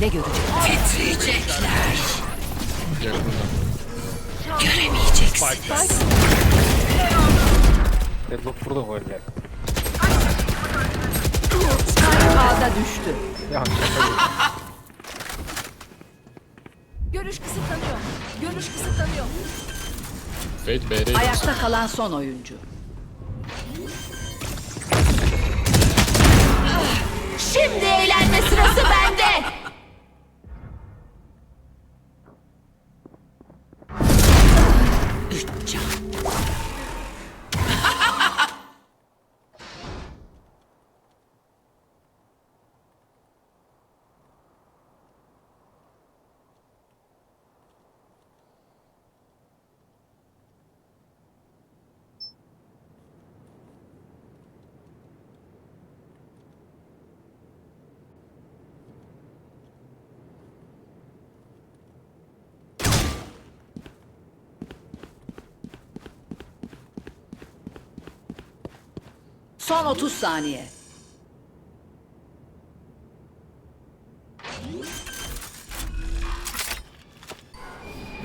Ne görecek? Titriyecekler. Yakında. Göremeyeceksiniz. Deadlock burada koyacak. Ağda düştü. Ya. Görüş kısıtlanıyor. Görüş kısıtlanıyor. Fate B'de Ayakta kalan son oyuncu. It's just Son 30 saniye.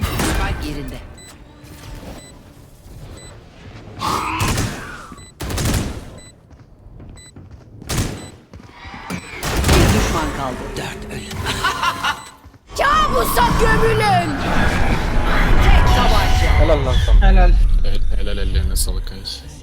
Spike yerinde. Bir düşman kaldı. Dört ölüm. Kabusa gömülün. Tek tabanca. Helal lan sana. El, helal ellerine sağlık Ayş.